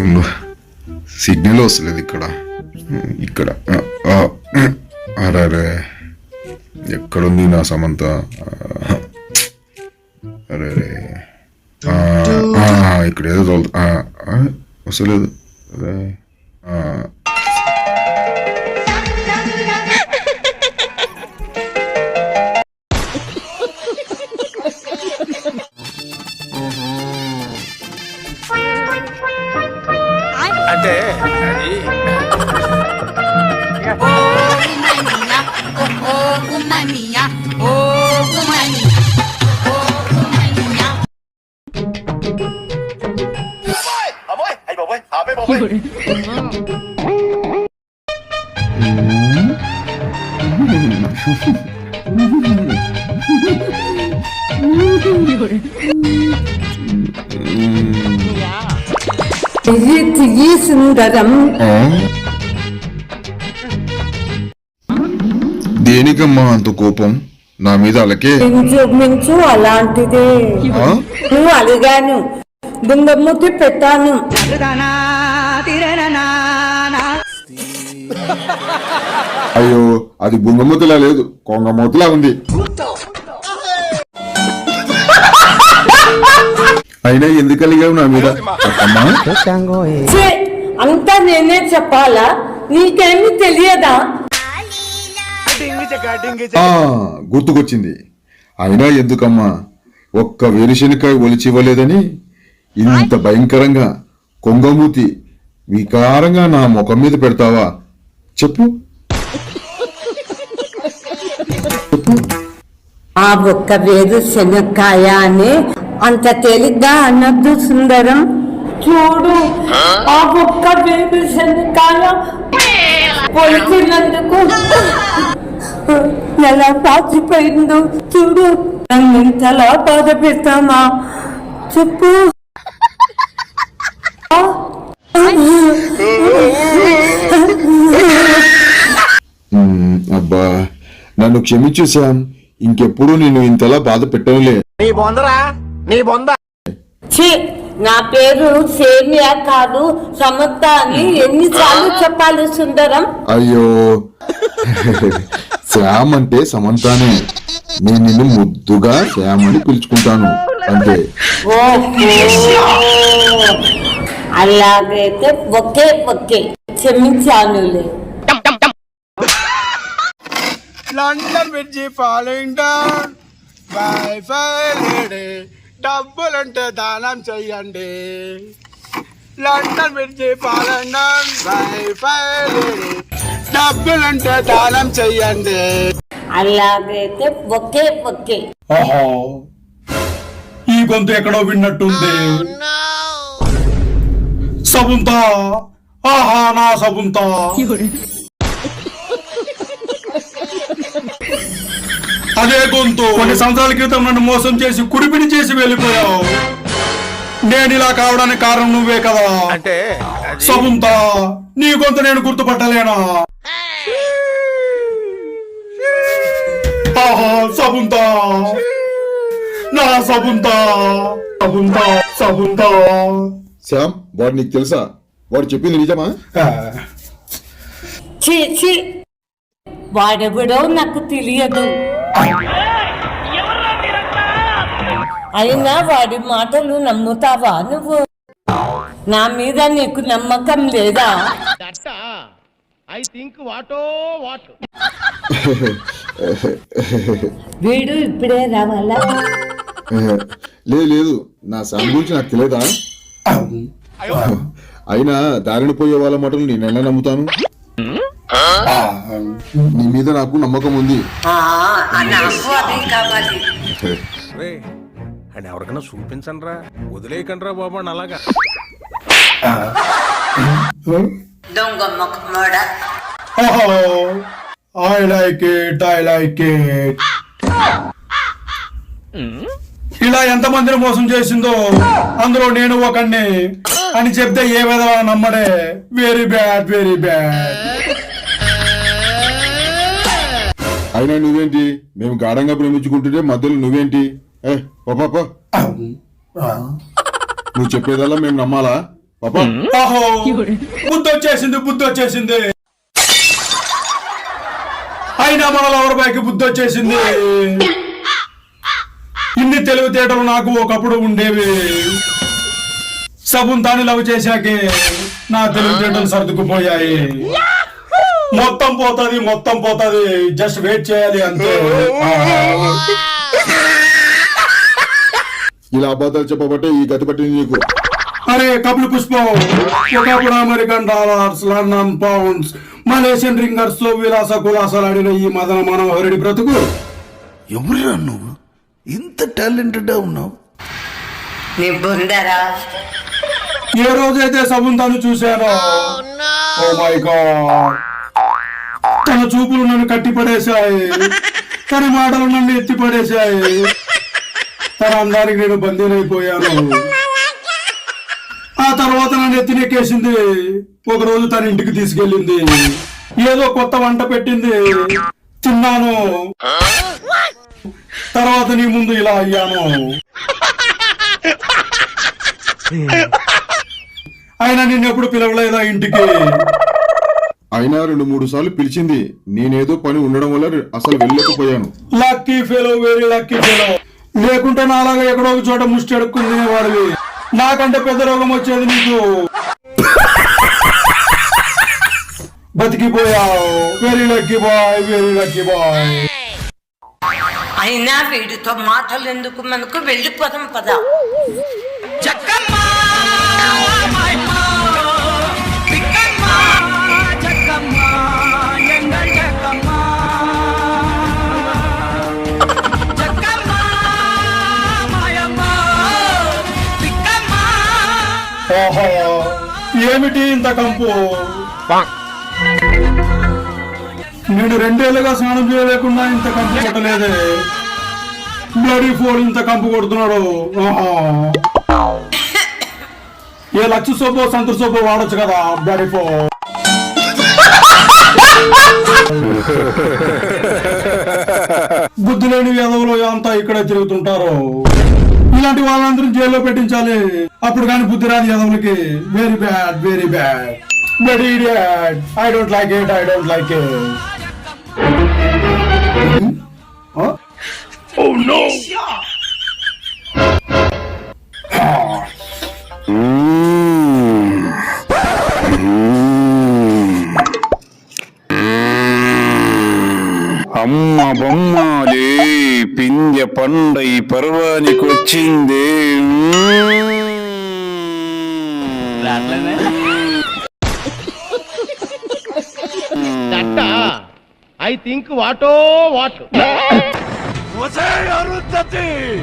ఉండు. సిగ్నల్ వస్తలేదు ఇక్కడ ఇక్కడ ఆ, ఆ, అరే ఎక్కడుంది నా సమంత ఆ, అరే అరే. ఆ, ఆ, ఇక్కడ ఏదో తోలు- ఆ, ఆ, వస్తలేదు సుందరం? దేనికమ్మా అంత కోపం? నా మీద అలకే. ఇంచుమించు అలాంటిదే? నువ్వు అడిగాను దుంగమూతి పెట్టాను. అయ్యో అది బుంగమూతిలా లేదు. కొంగమూతిలా ఉంది. అయినా ఎందుకు కలిగావు నా మీద? అంతా నేనే చెప్పాలా? నీకేమి తెలియదా? ఆ, గుర్తుకొచ్చింది. అయినా ఎందుకమ్మా? ఒక్క వేరుశనకాయ ఒలిచి ఇవ్వలేదని ఇంత భయంకరంగా కొంగమూతి వికారంగా నా ముఖం మీద పెడతావా? చెప్పు. ఆ ఒక్క వేరు శనక్కాయ అని అంత తేలిగ్గా అనద్దు సుందరం. చూడు ఆ ఒక్క వేరు శనక్కాయ పొలిచినందుకు ఎలా పాచిపోయిందో చూడు. నన్ను ఇంతలా బాధ పెడతామా? చెప్పు. నన్ను క్షమించు శ్యామ్. ఇంకెప్పుడు నిన్ను ఇంతలా బాధ పెట్టనులే నీ బొందరా? నీ బొంద. ఛీ నా పేరు సేమియా కాదు అని ఎన్నిసార్లు చెప్పాలి సుందరం. అయ్యో. శ్యామ్ అంటే సమంతానే. నేను నిన్ను ముద్దుగా శ్యామ్ అని పిలుచుకుంటాను. అంతే. ఓహో. అలాగైతే okay okay. క్షమించానులే. London bridge following down wifi lady డబ్బులుంటే దానం చెయ్యండి London bridge following down wifi lady డబ్బులుంటే దానం చెయ్యండి అలాగైతే ఒకే ఒకే. ఆహా. ఈ గొంతు ఎక్కడో విన్నట్టుంది. సబుంత. ఆహా నా సబుంత. అదే గొంతు. కొన్ని సంవత్సరాల క్రితం నన్ను మోసం చేసి కుడిపిడి చేసి వెళ్ళిపోయావు. నేను ఇలా కావడానికి కారణం నువ్వే కదా. అంటే సబుంత నీ గొంతు నేను గుర్తుపట్టలేనా? ఆహా సబుంత. నా సబుంత. సబుంత సబుంత. శ్యామ్ వాడు నీకు తెలుసా? వాడు చెప్పింది నిజమా? ఛీ ఛీ. వాడెవడో నాకు తెలియదు. అయినా వాడి మాటలు నమ్ముతావా నువ్వు? నా మీద నీకు నమ్మకం లేదా? వీడు ఇప్పుడే రావాలా? లేదు లేదు. నా శ్యామ్ గురించి నాకు తెలియదా? అయినా దారిని పోయే వాళ్ళ మాటలు నేను ఎలా నమ్ముతాను నీ మీద నాకు నమ్మకం ఉంది. అండ్ ఎవరికైనా చూపించండి రా వదిలేయకండి రా బాబు అని అలాగా. దొంగ మొక్కమోడ I like it I like it ఇలా ఎంతమందిని మోసం చేసిందో అందులో నేను ఒకడిని అని చెప్తే ఏ విధంగా నమ్మడే? వెరీ బ్యాడ్ వెరీ బ్యాడ్ అయినా నువ్వేంటి? మేము గాఢంగా ప్రేమించుకుంటుంటే మధ్యలో నువ్వేంటి? ఏ నువ్వు చెప్పేదల్లా మేము నమ్మాలా? పాపా బుద్ధి వచ్చేసింది బుద్ధి వచ్చేసింది అయినా మన లవర్ బాయ్కి బుద్ధి వచ్చేసింది ఇన్ని తెలివితేటలు నాకు ఒకప్పుడు ఉండేవి. సబున్ తాని లవ్ చేశాకే నా తెలివితేటలు సర్దుకుపోయాయి. మొత్తం పోతది మొత్తం పోతది. జస్ట్ వెయిట్ చేయాలి అంతే. ఇలా అబద్ధాలు చెప్పబట్టే ఈ గతి పట్టింది నీకు? అరే కపిల్ పుష్పం. ఒకప్పుడు American dollars London pounds Malaysian రింగర్స్తో విలాస కులాసాలాడిన ఈ మదన మనోహరుడి బ్రతుకు. ఎవరురా నువ్వు? ఇంత టాలెంటెడ్ ఉన్నావు. నీ బుందరా. ఏ రోజైతే సబుంతాను చూశానో? ఓ మై గాడ్ తన చూపులు నన్ను కట్టి పడేశాయి తన మాటలు నన్ను ఎత్తి పడేశాయి తన అందానికి నేను బందీనైపోయాను ఆ తర్వాత నన్ను ఎత్తినెక్కేసింది. ఒక రోజు తన ఇంటికి తీసుకెళ్ళింది. ఏదో కొత్త వంట పెట్టింది. తిన్నాను. తర్వాత నీ ముందు ఇలా అయ్యాను. అయినా నిన్ను ఎప్పుడు పిలవలేదా ఇంటికి? అయినా రెండు మూడు సార్లు పిలిచింది. నేనేదో పని ఉండడం వల్ల అసలు వెళ్ళలేకపోయాను. Lucky fellow very lucky fellow లేకుంటే నాలాగా ఎక్కడో ఒక చోట ముష్టి అడుక్కుని వాడివి. నాకంటే పెద్ద రోగం వచ్చేది నీకు. బతికిపోయావు. Very lucky boy very lucky boy అయినా వీడితో మాటలు ఎందుకు మనకు వెళ్ళిపోదాం పదా. ఏమిటి ఇంత కంపు? నేను రెండేళ్ళుగా స్నానం చేయలేకుండా ఇంత కంపు కొట్టలేదే. బ్లడీ ఫోన్ ఇంత కంపు కొడుతున్నాడు. ఏ లక్ష సోపు సంతూర్ సోపు వాడొచ్చు కదా బ్లడీ ఫోన్ బుద్ధి లేని వేదవులు అంతా ఇక్కడే తిరుగుతుంటారు. ఇలాంటి వాళ్ళందరూ జైల్లో పెట్టించాలి. అప్పుడు కానీ బుద్ధి రాని యాదవులకి very bad very bad very idiot I don't like it I don't like it అమ్మ బొమ్మాలే పిందె పండై పర్వానికొచ్చిందే ఐ థింక్ వాటో వాట్.